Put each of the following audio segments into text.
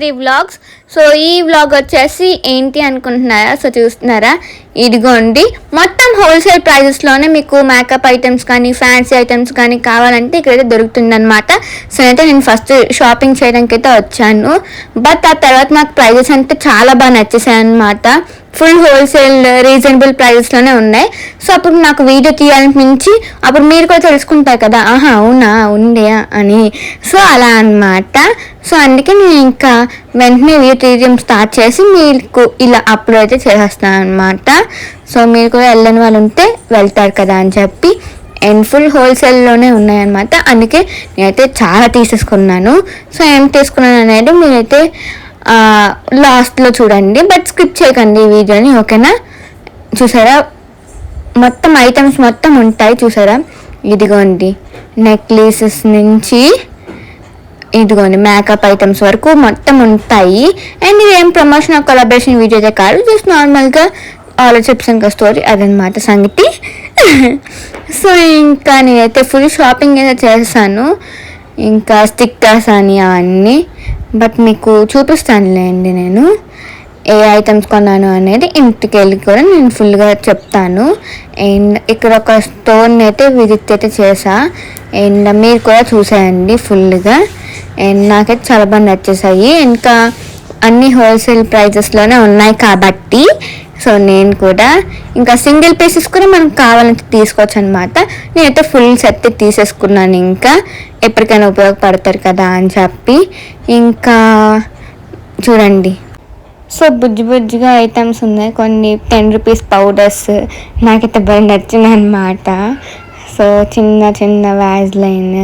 Three vlogs so ఈ vlog వచ్చేసి ఏంటి అనుకుంటున్నారా? సో చూస్తున్నారా? ఇదిగోండి. మొత్తం హోల్సేల్ ప్రైజెస్లోనే మీకు మేకప్ ఐటమ్స్ కానీ ఫ్యాన్సీ ఐటమ్స్ కానీ కావాలంటే ఇక్కడైతే దొరుకుతుందనమాట సో అయితే నేను ఫస్ట్ షాపింగ్ చేయడానికి అయితే వచ్చాను. బట్ ఆ తర్వాత నాకు ప్రైజెస్ అంటే చాలా బాగా నచ్చేసాయి అనమాట ఫుల్ హోల్సేల్ రీజనబుల్ ప్రైజెస్లోనే ఉన్నాయి. సో అప్పుడు నాకు వీడియో తీయాలనిపించి అప్పుడు మీరు కూడా తెలుసుకుంటారు కదా. ఆహా అవునా? ఉంది అని. సో అలా అన్నమాట. సో అందుకే నేను ఇంకా వెంటనే వీడియో తీయడం స్టార్ట్ చేసి మీకు ఇలా అప్లోడ్ అయితే చేసేస్తాను అనమాట సో మీరు కూడా వెళ్ళని వాళ్ళు ఉంటే వెళ్తారు కదా అని చెప్పి. అండ్ ఫుల్ హోల్సేల్లోనే ఉన్నాయన్నమాట. అందుకే నేనైతే చాలా తీసేసుకున్నాను. సో ఏం తీసుకున్నాను అనేది మీరైతే లాస్ట్లో చూడండి. బట్ స్కిప్ చేయకండి ఈ వీడియోని ఓకేనా? చూసారా? మొత్తం ఐటమ్స్ మొత్తం ఉంటాయి చూసారా? ఇదిగోండి నెక్లెసెస్ నుంచి ఇదిగోండి మేకప్ ఐటమ్స్ వరకు మొత్తం ఉంటాయి. అండ్ ఇది ఏం ప్రమోషన్ కొలాబరేషన్ వీడియో అయితే కాదు జస్ట్ నార్మల్గా ఆలో చెప్స్ ఇంకా స్టోరీ అదనమాట సంగతి. సో ఇంకా నేనైతే ఫుల్ షాపింగ్ అయితే చేశాను ఇంకా స్టిక్కర్స్ అని అవన్నీ. బట్ మీకు చూపిస్తానులేండి నేను. ఏ ఐటమ్స్ కొన్నాను అనేది ఇంటికి వెళ్ళి కూడా నేను ఫుల్గా చెప్తాను. అండ్ ఇక్కడ ఒక స్టోర్ని అయితే విజిట్ అయితే చేసా అండ్ మీరు కూడా చూసేయండి ఫుల్గా అండ్ నాకైతే చాలా బాగా నచ్చేసాయి ఇంకా అన్ని హోల్సేల్ ప్రైజెస్లోనే ఉన్నాయి కాబట్టి సో నేను కూడా ఇంకా సింగిల్ పీసెస్ కూడా మనకు కావాలంటే తీసుకోవచ్చు అనమాట నేనైతే ఫుల్ సెట్ తీసేసుకున్నాను ఇంకా. ఎప్పటికైనా ఉపయోగపడతారు కదా అని చెప్పి. ఇంకా చూడండి. సో బుజ్జి బుజ్జిగా ఐటమ్స్ ఉన్నాయి. కొన్ని టెన్ రూపీస్ పౌడర్స్ నాకైతే బాగా నచ్చినాయి అనమాట సో చిన్న చిన్న వ్యాజ్లైన్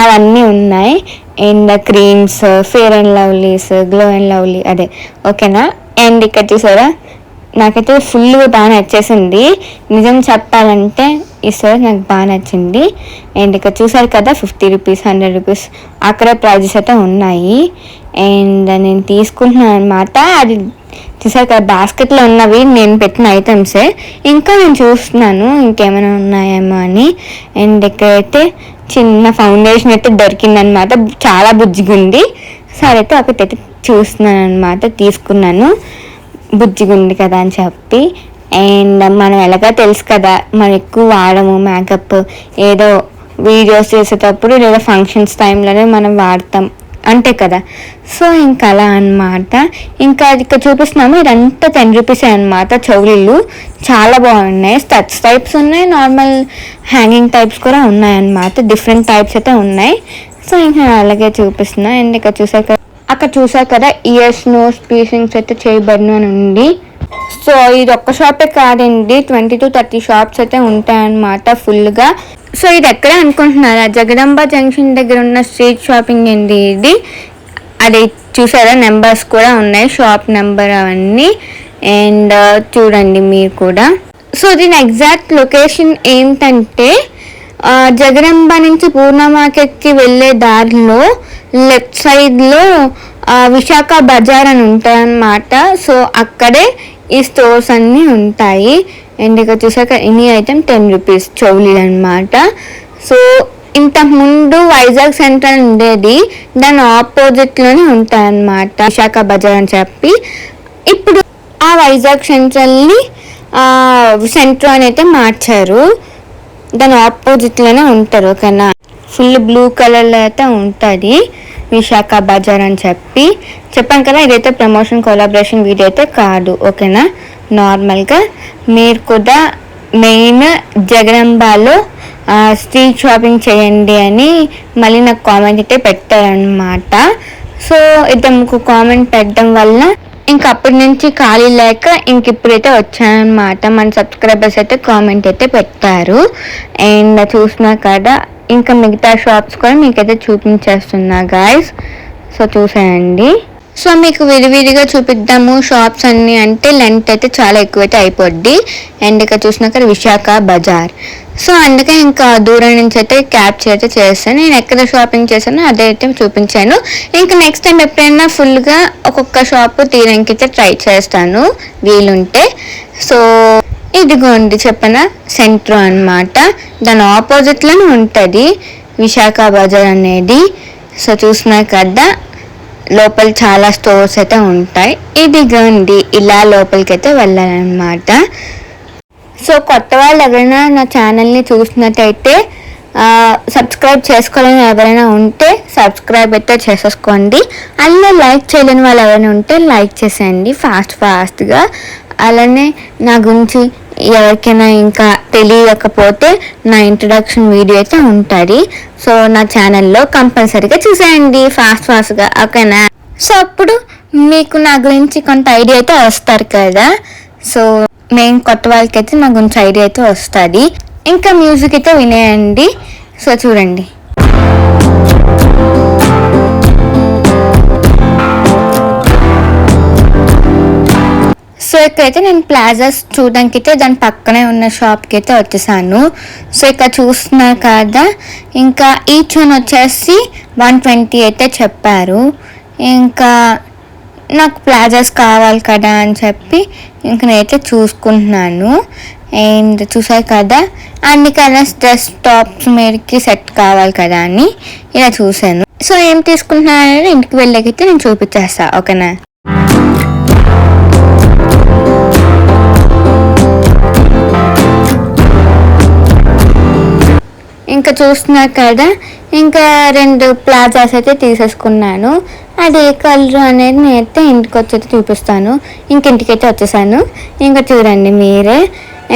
అవన్నీ ఉన్నాయి. And creams Fair and Lovelys Glow and Lovely అదే ఓకేనా? అండ్ ఇక్కడ చూసారా? నాకైతే ఫుల్గా బాగా నచ్చేసింది. నిజం చెప్పాలంటే ఈ సార్ నాకు బాగా నచ్చింది. అండ్ ఇక్కడ చూసారు కదా ఫిఫ్టీ రూపీస్ హండ్రెడ్ రూపీస్ అక్కడ ప్రైజెస్ అయితే ఉన్నాయి. అండ్ నేను తీసుకుంటున్నాను అనమాట అది చూసారు కదా బాస్కెట్లో ఉన్నవి నేను పెట్టిన ఐటమ్సే ఇంకా నేను చూస్తున్నాను ఇంకేమైనా ఉన్నాయేమో అని. అండ్ ఇక్కడైతే చిన్న ఫౌండేషన్ అయితే దొరికిందనమాట చాలా బుజ్జిగా ఉంది సరే అయితే ఒకటైతే చూస్తున్నాను అనమాట తీసుకున్నాను. బుజ్జిగా ఉంది కదా అని చెప్పి. అండ్ మనం ఎలాగా తెలుసు కదా మనం ఎక్కువ వాడము మేకప్ ఏదో వీడియోస్ చేసేటప్పుడు లేదా ఫంక్షన్స్ టైంలోనే మనం వాడతాం. అంతే కదా? సో ఇంకా అలా అనమాట ఇంకా అది ఇక్కడ చూపిస్తున్నాము. ఇదంతా టెన్ రూపీసే అనమాట చౌలీలు. చాలా బాగున్నాయి. స్టచ్ టైప్స్ ఉన్నాయి. నార్మల్ హ్యాంగింగ్ టైప్స్ కూడా ఉన్నాయి అనమాట డిఫరెంట్ టైప్స్ అయితే ఉన్నాయి. సో ఇంకా అలాగే చూపిస్తున్నా. అండ్ ఇక్కడ చూసాక అక్కడ చూసారు కదా ఇయర్స్ నోస్ పీసింగ్స్ అయితే చేయబడిన అని ఉంది సో ఇది ఒక్క షాపే కాదండి. ట్వంటీ టు థర్టీ షాప్స్ అయితే ఉంటాయన్నమాట ఫుల్గా సో ఇది ఎక్కడ అనుకుంటున్నారా జగదంబ జంక్షన్ దగ్గర ఉన్న స్ట్రీట్ షాపింగ్ అండి ఇది? అది చూసారా? నెంబర్స్ కూడా ఉన్నాయి. షాప్ నెంబర్ అవన్నీ. అండ్ చూడండి మీరు కూడా. సో దీని ఎగ్జాక్ట్ లొకేషన్ ఏంటంటే జగదంబ నుంచి పూర్ణ మార్కెట్కి వెళ్ళే దారిలో లెఫ్ట్ సైడ్లో విశాఖ బజార్ అని ఉంటాయన్నమాట సో అక్కడే ఈ స్టోర్స్ అన్నీ ఉంటాయి. అండ్ ఇక్కడ చూసాక ఎనీ ఐటమ్ టెన్ రూపీస్ చౌలీలు అనమాట సో ఇంతకుముందు వైజాగ్ సెంటర్ ఉండేది. దాని ఆపోజిట్లోనే ఉంటాయన్నమాట. విశాఖ బజార్ అని చెప్పి. ఇప్పుడు ఆ వైజాగ్ సెంట్రల్ని సెంటర్ అని అయితే మార్చారు. దాని ఆపోజిట్లోనే ఉంటారు ఓకేనా? ఫుల్ బ్లూ కలర్లో అయితే ఉంటుంది. విశాఖ బజార్ అని చెప్పి. చెప్పాను కదా ఇదైతే ప్రమోషన్ కొలాబరేషన్ వీడియో అయితే కాదు ఓకేనా? నార్మల్గా మీరు కూడా మెయిన్ జగదంబాలో స్ట్రీట్ షాపింగ్ చేయండి అని మళ్ళీ నాకు కామెంట్ అయితే పెట్టారనమాట సో ఇద్దరు కామెంట్ పెట్టడం వల్ల ఇంక అప్పటి నుంచి ఖాళీ లేక ఇంక ఇప్పుడైతే వచ్చానమాట మన సబ్స్క్రైబర్స్ అయితే కామెంట్ అయితే పెట్టారు. అండ్ చూసినా కదా ఇంకా మిగతా షాప్స్ కూడా మీకైతే చూపించేస్తున్నా గాయస్ సో చూసేయండి. సో మీకు విడివిడిగా చూపిద్దాము షాప్స్ అన్ని అంటే లెంత్ అయితే చాలా ఎక్కువైతే అయిపోద్ది. అండ్ ఇక్కడ చూసినాక విశాఖ బజార్. సో అందుకే ఇంకా దూరం నుంచి అయితే క్యాప్చర్ అయితే చేస్తాను. నేను ఎక్కడ షాపింగ్ చేశానో అదే అయితే చూపించాను. ఇంకా నెక్స్ట్ టైం ఎప్పుడైనా ఫుల్గా ఒక్కొక్క షాప్ తీయడానికి అయితే ట్రై చేస్తాను. వీలుంటే. సో ఇదిగోండి చెప్పన? సెంటర్ అన్నమాట. దాని ఆపోజిట్లోనే ఉంటుంది విశాఖ బజార్ అనేది. సో చూసినా కదా లోపల చాలా స్టోర్స్ అయితే ఉంటాయి. ఇదిగోండి ఇలా లోపలికి అయితే వెళ్ళాలన్నమాట. సో కొత్త వాళ్ళు ఎవరైనా నా ఛానల్ని చూసినట్టయితే సబ్స్క్రైబ్ చేసుకోవాలని ఎవరైనా ఉంటే సబ్స్క్రైబ్ అయితే చేసేసుకోండి. అలా లైక్ చేయలేని వాళ్ళు ఎవరైనా ఉంటే లైక్ చేసేయండి. ఫాస్ట్ ఫాస్ట్గా అలానే నా గురించి ఎవరికైనా ఇంకా తెలియకపోతే నా ఇంట్రడక్షన్ వీడియో అయితే ఉంటుంది. సో నా ఛానల్లో కంపల్సరీగా చూసేయండి ఫాస్ట్ ఫాస్ట్గా ఓకేనా? సో అప్పుడు మీకు నా గురించి కొంత ఐడియా అయితే వస్తారు కదా? సో మేము కొత్త వాళ్ళకైతే నా గురించి ఐడియా అయితే వస్తుంది. ఇంకా మ్యూజిక్ అయితే వినేయండి. సో చూడండి. సో ఇక్కడైతే నేను ప్లాజాస్ చూడడానికి అయితే దాని పక్కనే ఉన్న షాప్కి అయితే వచ్చేసాను. సో ఇక్కడ చూస్తున్నారు కదా ఇంకా ఈచ్ వన్ వచ్చేసి వన్ ట్వంటీ అయితే చెప్పారు. ఇంకా నాకు ప్లాజాస్ కావాలి కదా అని చెప్పి ఇంక నేనైతే చూసుకుంటున్నాను. అండ్ చూసారు కదా అన్ని కలర్స్ డ్రెస్ టాప్స్ మీదకి సెట్ కావాలి కదా అని ఇలా చూశాను. సో ఏం తీసుకుంటున్నాను? అనేది ఇంటికి వెళ్ళకైతే నేను చూపించేస్తా ఓకేనా? ఇంకా చూస్తున్నా కదా ఇంకా రెండు ప్లాజాస్ అయితే తీసేసుకున్నాను. అది ఏ కలర్ అనేది నేనైతే ఇంటికి వచ్చి చూపిస్తాను. ఇంక ఇంటికైతే వచ్చేసాను. ఇంకా చూడండి మీరే.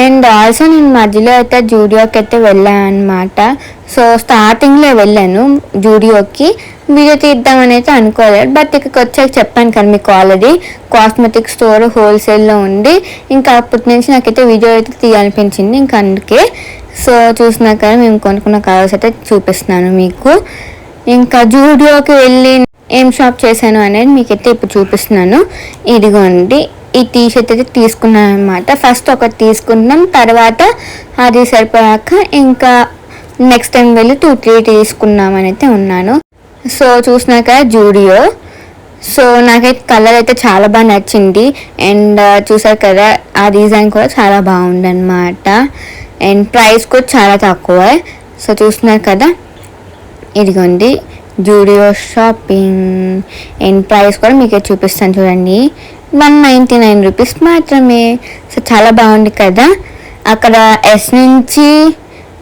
అండ్ ఆల్సో నేను మధ్యలో అయితే జూడియోకి అయితే వెళ్ళాను అనమాట సో స్టార్టింగ్లో వెళ్ళాను జూడియోకి. వీడియో తీద్దామని అయితే అనుకోలేదు. బట్ ఇక్కడికి వచ్చాక చెప్పాను కదా మీకు ఆల్రెడీ కాస్మెటిక్ స్టోర్ హోల్సేల్లో ఉంది. ఇంకా అప్పటి నుంచి నాకైతే వీడియో అయితే తీయాలనిపించింది. ఇంకా అందుకే సో చూసినాక మేము కొనుక్కున్న కలర్స్ అయితే చూపిస్తున్నాను మీకు. ఇంకా జూడియోకి వెళ్ళి ఏం షాప్ చేశాను అనేది మీకైతే ఇప్పుడు చూపిస్తున్నాను. ఇదిగోండి ఈ టీ షర్ట్ అయితే తీసుకున్నాను అనమాట ఫస్ట్ ఒకటి తీసుకున్నాం తర్వాత అది సరిపోయాక ఇంకా నెక్స్ట్ టైం వెళ్ళి టూ త్రీ తీసుకున్నామని అయితే ఉన్నాను. సో చూసినాక జూడియో సో నాకైతే కలర్ అయితే చాలా బాగా నచ్చింది. అండ్ చూసారు కదా ఆ డిజైన్ కూడా చాలా బాగుంది అనమాట అండ్ ప్రైస్ కూడా చాలా తక్కువ. సో చూస్తున్నారు కదా ఇదిగోండి జూడియో షాపింగ్. అండ్ ప్రైస్ కూడా మీకు చూపిస్తాను చూడండి. వన్ నైంటీ నైన్ రూపీస్ మాత్రమే. సో చాలా బాగుంది కదా. అక్కడ ఎస్ నుంచి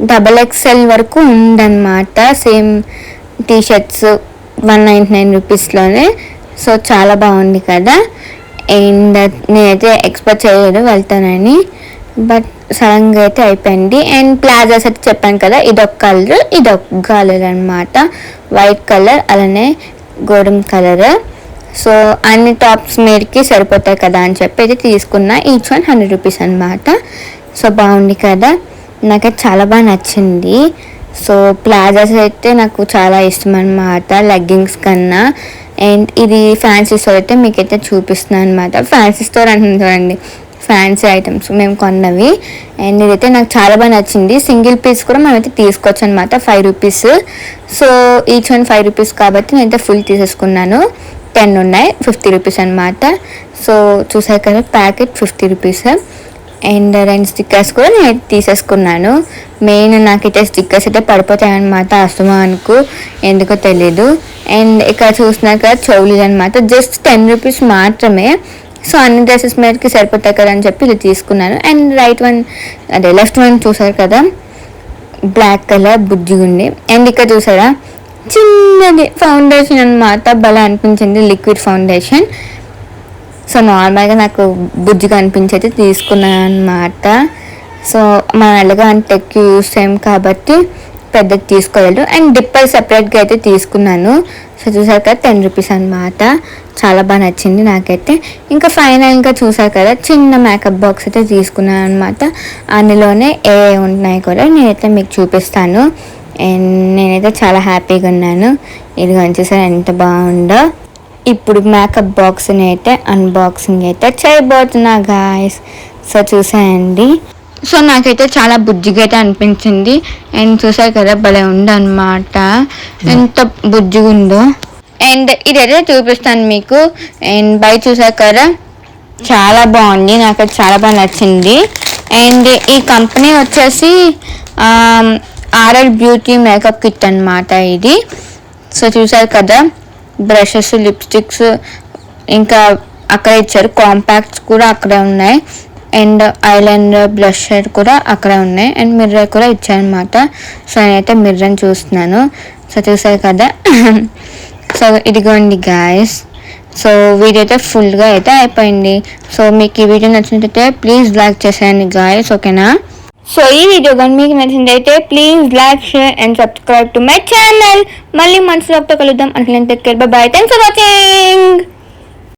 డబల్ ఎక్స్ఎల్ వరకు ఉందన్నమాట. Same T shirts one ninety nine రూపీస్లోనే. So చాలా బాగుంది కదా. అండ్ నేనైతే ఎక్స్పెక్ట్ చేయలేదు వెళ్తానని. బట్ సడన్గా అయితే అయిపోయింది. అండ్ ప్లాజాస్ అయితే చెప్పాను కదా ఇదొక కలర్ ఇదొక కలర్ అనమాట వైట్ కలర్ అలానే గోధుమ కలర్ సో అన్ని టాప్స్ మీదకి సరిపోతాయి కదా అని చెప్పి అయితే తీసుకున్నా. ఈచ్ వన్ హండ్రెడ్ రూపీస్ అనమాట సో బాగుంది కదా. నాకైతే చాలా బాగా నచ్చింది. సో ప్లాజాస్ అయితే నాకు చాలా ఇష్టం అనమాట లెగ్గింగ్స్ కన్నా. అండ్ ఇది ఫ్యాన్సీ స్టోర్ అయితే మీకైతే చూపిస్తున్నాను అనమాట ఫ్యాన్సీ స్టోర్ అంటుంది చూడండి. ఫ్యాన్సీ ఐటమ్స్ మేము కొన్నవి. అండ్ ఇదైతే నాకు చాలా బాగా నచ్చింది. సింగిల్ పీస్ కూడా మేమైతే తీసుకోవచ్చు అనమాట five rupees. So each one five rupees కాబట్టి నేనైతే ఫుల్ తీసేసుకున్నాను. టెన్ ఉన్నాయి. ఫిఫ్టీ రూపీస్ అనమాట సో చూసారు కదా ప్యాకెట్ ఫిఫ్టీ రూపీస్. అండ్ రెండు స్టిక్కర్స్ కూడా నేను తీసేసుకున్నాను. మెయిన్ నాకైతే స్టిక్కర్స్ అయితే పడిపోతాయి అనమాట ఎందుకో తెలీదు. అండ్ ఇక్కడ చూసినాక కదా చౌలీలు అనమాట జస్ట్ టెన్ రూపీస్ మాత్రమే. సో అన్ని డ్రెస్సెస్ మీదకి సరిపోతాయి కదా అని చెప్పి ఇది తీసుకున్నాను. అండ్ రైట్ వన్ అదే లెఫ్ట్ వన్ చూసారు కదా? బ్లాక్ కలర్ బుజ్జిగుండి అండ్ ఇక్కడ చూసారా? చిన్నది ఫౌండేషన్ అనమాట భలే అనిపించింది లిక్విడ్ ఫౌండేషన్. సో నార్మల్గా నాకు బుజ్జిగా అనిపించి అయితే తీసుకున్నాను అనమాట సో మనం ఎలాగా అంటే ఎక్కువ యూస్ చేయం కాబట్టి పెద్దది తీసుకోలేదు. అండ్ డిప్పర్ సపరేట్గా అయితే తీసుకున్నాను. సో చూసారు కదా టెన్ రూపీస్ అనమాట చాలా బాగా నచ్చింది నాకైతే. ఇంకా ఫైనల్గా చూసారు కదా చిన్న మేకప్ బాక్స్ అయితే తీసుకున్నాను అనమాట అందులోనే ఏ ఉన్నాయి కూడా నేనైతే మీకు చూపిస్తాను. అండ్ నేనైతే చాలా హ్యాపీగా ఉన్నాను. ఇది చూసారు ఎంత బాగుందో. ఇప్పుడు మేకప్ బాక్స్ని అయితే అన్బాక్సింగ్ అయితే చేయబోతున్నా గాయస్ సో చూసేయండి. సో నాకైతే చాలా బుజ్జిగా అయితే అనిపించింది. అండ్ చూసారు కదా భలే ఉందన్నమాట. ఎంత బుజ్జిగా ఉందో అండ్ ఇదైతే చూపిస్తాను మీకు. అండ్ బయట చూసారు కదా చాలా బాగుంది. నాకు చాలా బాగా నచ్చింది. అండ్ ఈ కంపెనీ వచ్చేసి ఆర్ఎల్ బ్యూటీ మేకప్ కిట్ అనమాట ఇది. సో చూసారు కదా బ్రషెస్ లిప్స్టిక్స్ ఇంకా అక్కడ ఇచ్చారు కాంపాక్ట్స్ కూడా అక్కడే ఉన్నాయి. అండ్ ఐలైనర్ బ్లషర్ కూడా అక్కడే ఉన్నాయి. అండ్ మిర్రర్ కూడా ఇచ్చారనమాట సో నేనైతే మిర్రర్ని చూస్తున్నాను. సో చూసారు కదా? సో ఇదిగోండి గాయస్ సో వీడియో అయితే ఫుల్గా అయితే అయిపోయింది. సో మీకు ఈ వీడియో నచ్చినట్టయితే ప్లీజ్ లైక్ చేసేయండి గాయస్ ఓకేనా సో ఈ వీడియో కానీ మీకు నచ్చినట్లయితే please like share and subscribe to my channel మళ్ళీ మనసులో కలుద్దాం. అంటే బాయ్ థ్యాంక్స్ ఫర్ వాచింగ్